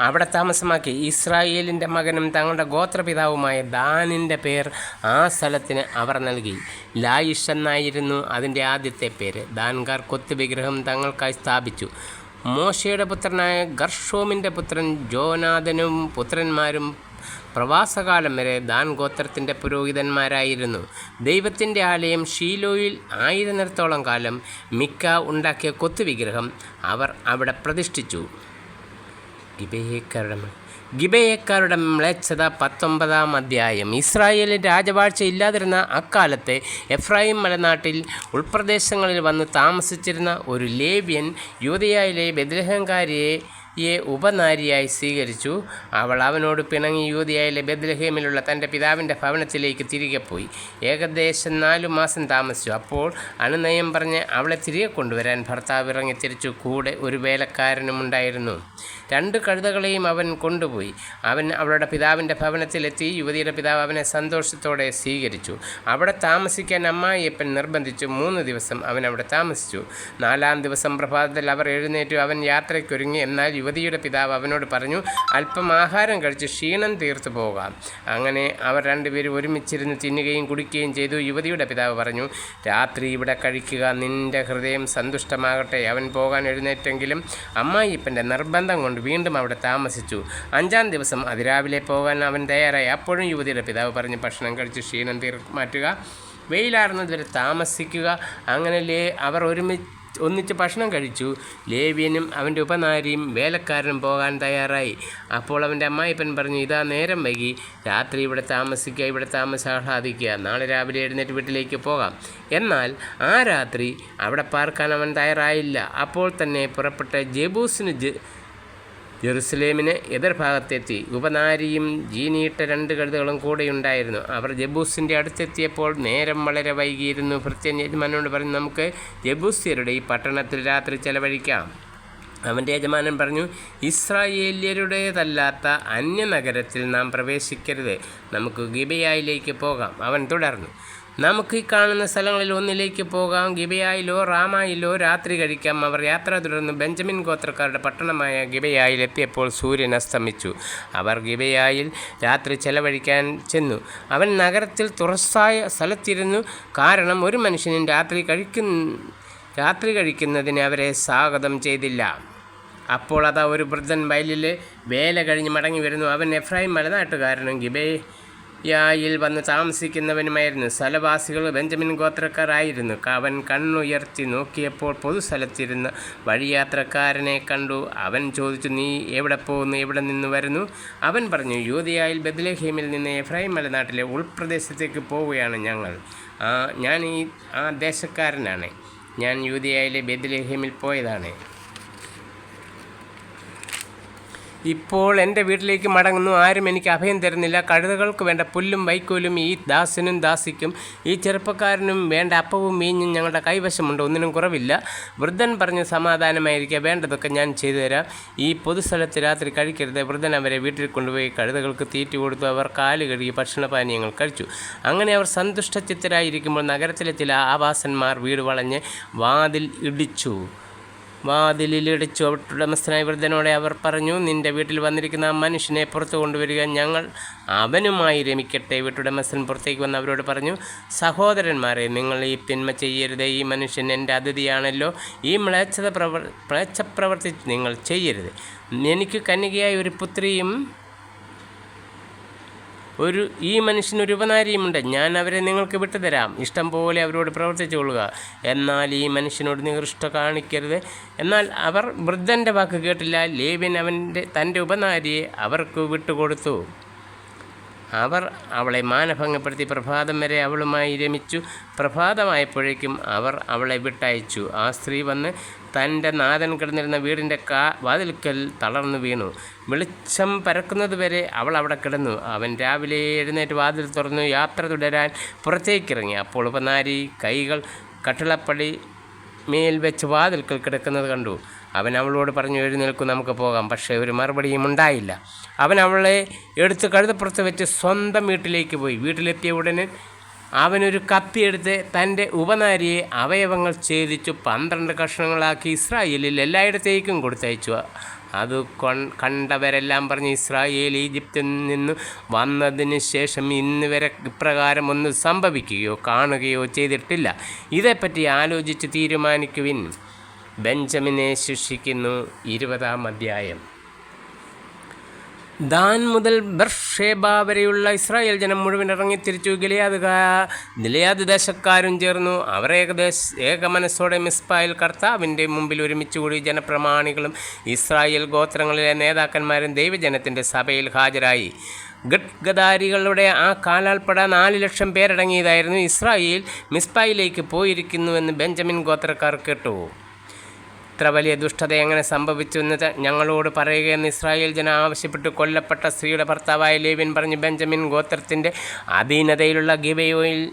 അവിടെ താമസമാക്കി. ഇസ്രായേലിന്റെ മകനും തങ്ങളുടെ ഗോത്രപിതാവുമായ ദാനിന്റെ പേർ ആ സ്ഥലത്തിന് അവർ നൽകി. ലായിഷ് എന്നായിരുന്നു അതിന്റെ ആദ്യത്തെ പേര്. ദാൻകാർ കൊത്തു വിഗ്രഹം തങ്ങൾക്കായി സ്ഥാപിച്ചു. മോശയുടെ പുത്രനായ ഗർഷോമിന്റെ പുത്രൻ ജോനാഥനും പുത്രന്മാരും പ്രവാസകാലം വരെ ദാൻ ഗോത്രത്തിന്റെ പുരോഹിതന്മാരായിരുന്നു. ദൈവത്തിന്റെ ആലയം ഷീലോയിൽ ആയിരത്തിനത്തോളം കാലം മിക്ക ഉണ്ടാക്കിയ കൊത്തുവിഗ്രഹം അവർ അവിടെ പ്രതിഷ്ഠിച്ചു. ഗിബേയക്കാരുടെ ഗിബേയക്കാരുടെ മ്ലേച്ഛത പത്തൊമ്പതാം അധ്യായം. ഇസ്രായേലിൽ രാജവാഴ്ച ഇല്ലാതിരുന്ന അക്കാലത്തെ എഫ്രായിം മലനാട്ടിൽ ഉൾപ്രദേശങ്ങളിൽ വന്ന് താമസിച്ചിരുന്ന ഒരു ലേവ്യൻ യുവതിയായിലെ ബദ്രഹംകാരിയെ യെ ഉപനാരിയായി സ്വീകരിച്ചു. അവൾ അവനോട് പിണങ്ങി യൂതിയായിലെ ബദ്ലഹേമിലുള്ള തന്റെ പിതാവിന്റെ ഭവനത്തിലേക്ക് തിരികെ പോയി. ഏകദേശം നാലു മാസം താമസിച്ചു. അപ്പോൾ അണുനയം പറഞ്ഞ് അവളെ തിരികെ കൊണ്ടുവരാൻ ഭർത്താവ് ഇറങ്ങി തിരിച്ചു. കൂടെ ഒരു വേലക്കാരനും ഉണ്ടായിരുന്നു രണ്ട് കഴുതകളെയും അവൻ കൊണ്ടുപോയി. അവൻ അവളുടെ പിതാവിന്റെ ഭവനത്തിലെത്തി. യുവതിയുടെ പിതാവ് അവനെ സന്തോഷത്തോടെ സ്വീകരിച്ചു. അവിടെ താമസിക്കാൻ അമ്മായിയപ്പൻ നിർബന്ധിച്ചു. മൂന്ന് ദിവസം അവൻ അവിടെ താമസിച്ചു. നാലാം ദിവസം പ്രഭാതത്തിൽ അവർ എഴുന്നേറ്റു. അവൻ യാത്രയ്ക്കൊരുങ്ങി. എന്നാൽ യുവതിയുടെ പിതാവ് അവനോട് പറഞ്ഞു അല്പം ആഹാരം കഴിച്ച് ക്ഷീണം തീർത്തു പോകാം. അങ്ങനെ അവർ രണ്ടുപേരും ഒരുമിച്ചിരുന്ന് തിന്നുകയും കുടിക്കുകയും ചെയ്തു. യുവതിയുടെ പിതാവ് പറഞ്ഞു രാത്രി ഇവിടെ കഴിക്കുക. നിന്റെ ഹൃദയം സന്തുഷ്ടമാകട്ടെ. അവൻ പോകാൻ എഴുന്നേറ്റെങ്കിലും അമ്മായിപ്പന്റെ നിർബന്ധം കൊണ്ട് വീണ്ടും അവിടെ താമസിച്ചു. അഞ്ചാം ദിവസം അതിരാവിലെ പോകാൻ അവൻ തയ്യാറായി. അപ്പോഴും യുവതിയുടെ പിതാവ് പറഞ്ഞ് ഭക്ഷണം കഴിച്ച് ക്ഷീണം തീർ മാറ്റുക. വെയിലാറുന്നതുവരെ താമസിക്കുക. അങ്ങനെ ലേ അവർ ഒരുമിച്ച് ഒന്നിച്ച് ഭക്ഷണം കഴിച്ചു. ലേവ്യനും അവന്റെ ഉപനാരിയും വേലക്കാരനും പോകാൻ തയ്യാറായി. അപ്പോൾ അവന്റെ അമ്മായിപ്പൻ പറഞ്ഞു ഇതാ നേരം വൈകി. രാത്രി ഇവിടെ താമസിക്കുക ഇവിടെ താമസം ആഹ്ലാദിക്കുക നാളെ രാവിലെ എഴുന്നേറ്റ് വീട്ടിലേക്ക് പോകാം. എന്നാൽ ആ രാത്രി അവിടെ പാർക്കാൻ അവൻ തയ്യാറായില്ല. അപ്പോൾ തന്നെ പുറപ്പെട്ട ജബൂസിന് ജെറുസലേമിന് എതിർഭാഗത്തെത്തി ഉപനാരിയും ജീനിയിട്ട രണ്ട് കഴുതകളും കൂടെയുണ്ടായിരുന്നു. അവർ ജബൂസിന്റെ അടുത്തെത്തിയപ്പോൾ നേരം വളരെ വൈകിയിരുന്നു. ഭൃത്യൻ യജമാനോട് പറഞ്ഞു നമുക്ക് ജബൂസ്യരുടെ ഈ പട്ടണത്തിൽ രാത്രി ചെലവഴിക്കാം. അവന്റെ യജമാനൻ പറഞ്ഞു ഇസ്രായേല്യരുടേതല്ലാത്ത അന്യനഗരത്തിൽ നാം പ്രവേശിക്കരുത്. നമുക്ക് ഗിബയായിലേക്ക് പോകാം. അവൻ തുടർന്നു നമുക്ക് ഈ കാണുന്ന സ്ഥലങ്ങളിൽ ഒന്നിലേക്ക് പോകാം. ഗിബയായിലോ റാമായിലോ രാത്രി കഴിക്കാം. അവർ യാത്ര തുടർന്ന് ബെഞ്ചമിൻ ഗോത്രക്കാരുടെ പട്ടണമായ ഗിബയായിൽ എത്തിയപ്പോൾ സൂര്യൻ അസ്തമിച്ചു. അവർ ഗിബയായിൽ രാത്രി ചെലവഴിക്കാൻ ചെന്നു. അവൻ നഗരത്തിൽ തുറസ്സായ സ്ഥലത്തിരുന്നു. കാരണം ഒരു മനുഷ്യനും രാത്രി കഴിക്കുന്ന രാത്രി കഴിക്കുന്നതിന് അവരെ സ്വാഗതം ചെയ്തില്ല. അപ്പോൾ അതാ ഒരു വൃദ്ധൻ വയലിൽ വേല കഴിഞ്ഞ് മടങ്ങി വരുന്നു. അവൻ എഫ്രൈം മലനാട്ടുകാരനും ഗിബേയായിൽ വന്ന് താമസിക്കുന്നവനുമായിരുന്നു. സ്ഥലവാസികൾ ബെഞ്ചമിൻ ഗോത്രക്കാരായിരുന്നു. അവൻ കണ്ണുയർത്തി നോക്കിയപ്പോൾ പൊതുസ്ഥലത്തിരുന്ന വഴിയാത്രക്കാരനെ കണ്ടു. അവൻ ചോദിച്ചു നീ എവിടെ പോകുന്നു? എവിടെ നിന്ന് വരുന്നു? അവൻ പറഞ്ഞു യൂതിയായിൽ ബദ്ലഹീമിൽ നിന്ന് എഫ്രൈം മലനാട്ടിലെ ഉൾപ്രദേശത്തേക്ക് പോവുകയാണ് ഞങ്ങൾ. ഞാൻ ഈ ആ ദേശക്കാരനാണ്. ഞാൻ യൂതിയായിലെ ബദ്ലഹീമിൽ പോയതാണ്. ഇപ്പോൾ എന്റെ വീട്ടിലേക്ക് മടങ്ങുന്നു. ആരും എനിക്ക് അഭയം തരുന്നില്ല. കഴുതകൾക്ക് വേണ്ട പുല്ലും വൈക്കോലും ഈ ദാസനും ദാസിക്കും ഈ ചെറുപ്പക്കാരനും വേണ്ട അപ്പവും മീഞ്ഞും ഞങ്ങളുടെ കൈവശമുണ്ട്. ഒന്നിനും കുറവില്ല. വൃദ്ധൻ പറഞ്ഞ് സമാധാനമായിരിക്കുക വേണ്ടതൊക്കെ ഞാൻ ചെയ്തു തരാം. ഈ പൊതുസ്ഥലത്ത് രാത്രി കഴിക്കരുത്. വൃദ്ധൻ അവരെ വീട്ടിൽ കൊണ്ടുപോയി കഴുതകൾക്ക് തീറ്റ കൊടുത്തു. അവർ കാൽ കഴുകി ഭക്ഷണപാനീയങ്ങൾ കഴിച്ചു. അങ്ങനെ അവർ സന്തുഷ്ടചിത്തരായിരിക്കുമ്പോൾ നഗരത്തിലെ ചില ആവാസന്മാർ വീട് വളഞ്ഞ് വാതിൽ ഇടിച്ചു. വാതിലിലിടിച്ചു ഉടമസ്ഥനായ വൃദ്ധനോടെ അവർ പറഞ്ഞു നിന്റെ വീട്ടിൽ വന്നിരിക്കുന്ന ആ മനുഷ്യനെ പുറത്തു കൊണ്ടുവരിക ഞങ്ങൾ അവനുമായി രമിക്കട്ടെ. വീട്ടുടമസ്ഥൻ പുറത്തേക്ക് വന്ന് അവരോട് പറഞ്ഞു സഹോദരന്മാരെ നിങ്ങൾ ഈ തിന്മ ചെയ്യരുത്. ഈ മനുഷ്യൻ എന്റെ അതിഥിയാണല്ലോ. ഈ മ്ലേച്ഛത പ്രവർ മ്ലേച്ഛപ്രവർത്തി നിങ്ങൾ ചെയ്യരുത്. എനിക്ക് കന്യകയായ ഒരു പുത്രിയും ഒരു ഈ മനുഷ്യന് ഉപനാരിയുമുണ്ട് ഞാൻ അവരെ നിങ്ങൾക്ക് വിട്ടുതരാം. ഇഷ്ടം പോലെ അവരോട് പ്രവർത്തിച്ചു കൊള്ളുക എന്നാൽ ഈ മനുഷ്യനോട് നികൃഷ്ട കാണിക്കരുത്. എന്നാൽ അവർ വൃദ്ധന്റെ വാക്ക് കേട്ടില്ല. ലേവ്യൻ അവന്റെ തന്റെ ഉപനാരിയെ അവർക്ക് വിട്ടുകൊടുത്തു. അവർ അവളെ മാനഭംഗപ്പെടുത്തി പ്രഭാതം വരെ അവളുമായി രമിച്ചു. പ്രഭാതമായപ്പോഴേക്കും അവർ അവളെ വിട്ടയച്ചു. ആ സ്ത്രീ വന്ന് തന്റെ നാഥൻ കിടന്നിരുന്ന വീടിന്റെ കാ വാതിൽക്കൽ തളർന്നു വീണു. വെളിച്ചം പരക്കുന്നതുവരെ അവൾ അവിടെ കിടന്നു. അവൻ രാവിലെ എഴുന്നേറ്റ് വാതിൽ തുറന്നു യാത്ര തുടരാൻ പുറത്തേക്കിറങ്ങി. അപ്പോൾ ഉപനാരി കൈകൾ കട്ടിളപ്പടി മേൽ വെച്ച് വാതിൽക്കൽ കിടക്കുന്നത് കണ്ടു. അവൻ അവളോട് പറഞ്ഞു എഴുന്നേൽക്കും നമുക്ക് പോകാം. പക്ഷേ ഒരു മറുപടിയും ഉണ്ടായില്ല. അവൻ അവളെ എടുത്ത് കഴുതപ്പുറത്ത് വെച്ച് സ്വന്തം വീട്ടിലേക്ക് പോയി. വീട്ടിലെത്തിയ ഉടനെ അവനൊരു കത്തിയെടുത്ത് തന്റെ ഉപനാരിയെ അവയവങ്ങൾ ഛേദിച്ചു പന്ത്രണ്ട് കഷ്ണങ്ങളാക്കി ഇസ്രായേലിൽ എല്ലായിടത്തേക്കും കൊടുത്തയച്ചു. അത് കണ്ടവരെല്ലാം പറഞ്ഞ് ഇസ്രായേൽ ഈജിപ്തിൽ നിന്ന് വന്നതിന് ശേഷം ഇന്ന് വരെ ഇപ്രകാരം ഒന്നും സംഭവിക്കുകയോ കാണുകയോ ചെയ്തിട്ടില്ല. ഇതേപ്പറ്റി ആലോചിച്ച് തീരുമാനിക്കുവിൻ. ബെഞ്ചമിനെ ശിക്ഷിക്കുന്നു ഇരുപതാം അധ്യായം. ദാൻ മുതൽ ബർഷേബ വരെയുള്ള ഇസ്രായേൽ ജനം മുഴുവൻ ഇറങ്ങിത്തിരിച്ചു ഗിലിയാദ് ഗിലിയാദ് ദേശക്കാരും ചേർന്നു. അവർ ഏകദേശ ഏകമനസ്സോടെ മിസ്പായിൽ കർത്താവിന്റെ മുമ്പിൽ ഒരുമിച്ച് കൂടി ജനപ്രമാണികളും ഇസ്രായേൽ ഗോത്രങ്ങളിലെ നേതാക്കന്മാരും ദൈവജനത്തിന്റെ സഭയിൽ ഹാജരായി. ഗഡ്ഗദാരികളുടെ ആ കാലാൾപ്പട നാല് ലക്ഷം പേരടങ്ങിയതായിരുന്നു. ഇസ്രായേൽ മിസ്പായിലേക്ക് പോയിരിക്കുന്നുവെന്ന് ബെഞ്ചമിൻ ഗോത്രക്കാർ കേട്ടു. ഇത്ര വലിയ ദുഷ്ടത എങ്ങനെ സംഭവിച്ചു എന്ന് ത- ഞങ്ങളോട് പറയുകയെന്ന് ഇസ്രായേൽ ജനം ആവശ്യപ്പെട്ട്. കൊല്ലപ്പെട്ട സ്ത്രീയുടെ ഭർത്താവായ ലേവ്യൻ പറഞ്ഞു ബെഞ്ചമിൻ ഗോത്രത്തിന്റെ അധീനതയിലുള്ള ഗിബയോയിൽ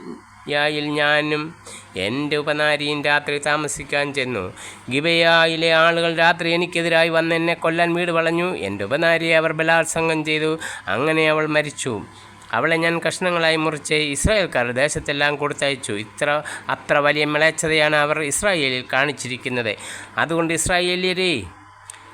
യായിൽ ഞാനും എന്റെ ഉപനാരിയും രാത്രി താമസിക്കാൻ ചെന്നു. ഗിബയായിലെ ആളുകൾ രാത്രി എനിക്കെതിരായി വന്ന് എന്നെ കൊല്ലാൻ വീട് വളഞ്ഞു. എന്റെ ഉപനാരിയെ അവർ ബലാത്സംഗം ചെയ്തു. അങ്ങനെ അവൾ മരിച്ചു. അവളെ ഞാൻ കഷ്ണങ്ങളായി മുറിച്ച് ഇസ്രായേൽക്കാർ ദേശത്തെല്ലാം കൊടുത്തയച്ചു. ഇത്ര അത്ര വലിയ മിളച്ചതയാണ് അവർ ഇസ്രായേലിൽ കാണിച്ചിരിക്കുന്നത്. അതുകൊണ്ട് ഇസ്രായേലിയരേ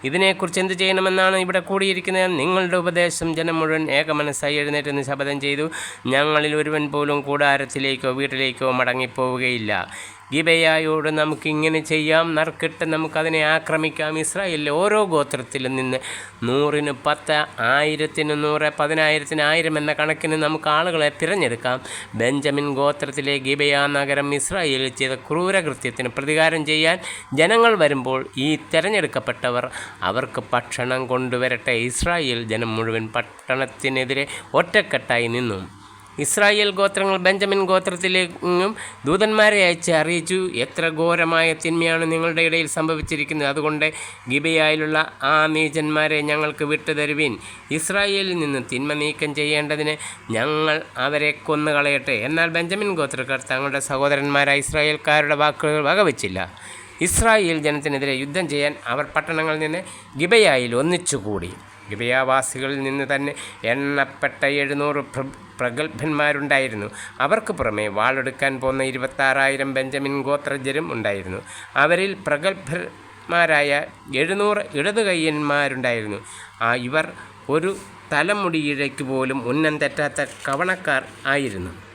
ഇതിനെക്കുറിച്ച് എന്ത് ചെയ്യണമെന്നാണ് ഇവിടെ കൂടിയിരിക്കുന്നത്? നിങ്ങളുടെ ഉപദേശം ജനം മുഴുവൻ ഏകമനസ്സായി എഴുന്നേറ്റെന്ന് ശപഥം ചെയ്തു. ഞങ്ങളിൽ ഒരുവൻ പോലും കൂടാരത്തിലേക്കോ വീട്ടിലേക്കോ മടങ്ങിപ്പോവുകയില്ല. ഗിബയായോട് നമുക്കിങ്ങനെ ചെയ്യാം. നറുക്കിട്ട് നമുക്കതിനെ ആക്രമിക്കാം. ഇസ്രായേലിലെ ഓരോ ഗോത്രത്തിലും നിന്ന് നൂറിന് പത്ത് ആയിരത്തിന് നൂറ് പതിനായിരത്തിന് ആയിരം എന്ന കണക്കിന് നമുക്ക് ആളുകളെ തിരഞ്ഞെടുക്കാം. ബെഞ്ചമിൻ ഗോത്രത്തിലെ ഗിബയ നഗരം ഇസ്രായേലിൽ ചെയ്ത ക്രൂരകൃത്യത്തിന് പ്രതികാരം ചെയ്യാൻ ജനങ്ങൾ വരുമ്പോൾ ഈ തിരഞ്ഞെടുക്കപ്പെട്ടവർ അവർക്ക് ഭക്ഷണം കൊണ്ടുവരട്ടെ. ഇസ്രായേൽ ജനം മുഴുവൻ പട്ടണത്തിനെതിരെ ഒറ്റക്കെട്ടായി നിന്നു. ഇസ്രായേൽ ഗോത്രങ്ങൾ ബെഞ്ചമിൻ ഗോത്രത്തിലേക്കും ദൂതന്മാരെ അയച്ച് അറിയിച്ചു. എത്ര ഘോരമായ തിന്മയാണ് നിങ്ങളുടെ ഇടയിൽ സംഭവിച്ചിരിക്കുന്നത്. അതുകൊണ്ട് ഗിബയായിലുള്ള ആ നീചന്മാരെ ഞങ്ങൾക്ക് വിട്ടുതരുവിൻ. ഇസ്രായേലിൽ നിന്ന് തിന്മ നീക്കം ചെയ്യേണ്ടതിന് ഞങ്ങൾ അവരെ കൊന്നുകളയട്ടെ. എന്നാൽ ബെഞ്ചമിൻ ഗോത്രക്കാർ തങ്ങളുടെ സഹോദരന്മാരായ ഇസ്രായേൽക്കാരുടെ വാക്കുകൾ വകവച്ചില്ല. ഇസ്രായേൽ ജനത്തിനെതിരെ യുദ്ധം ചെയ്യാൻ അവർ പട്ടണങ്ങളിൽ നിന്ന് ഗിബയായിൽ ഒന്നിച്ചുകൂടി. ഗിബയാവാസികളിൽ നിന്ന് തന്നെ എണ്ണപ്പെട്ട എഴുന്നൂറ് പ്രഗത്ഭന്മാരുണ്ടായിരുന്നു. അവർക്ക് പുറമെ വാളെടുക്കാൻ പോന്ന ഇരുപത്താറായിരം ബെഞ്ചമിൻ ഗോത്രജരും ഉണ്ടായിരുന്നു. അവരിൽ പ്രഗത്ഭന്മാരായ എഴുന്നൂറ് ഇടതുകയ്യന്മാരുണ്ടായിരുന്നു. ആ ഇവർ ഒരു തലമുടിയിഴയ്ക്ക് പോലും ഉന്നം തെറ്റാത്ത കവണക്കാർ ആയിരുന്നു.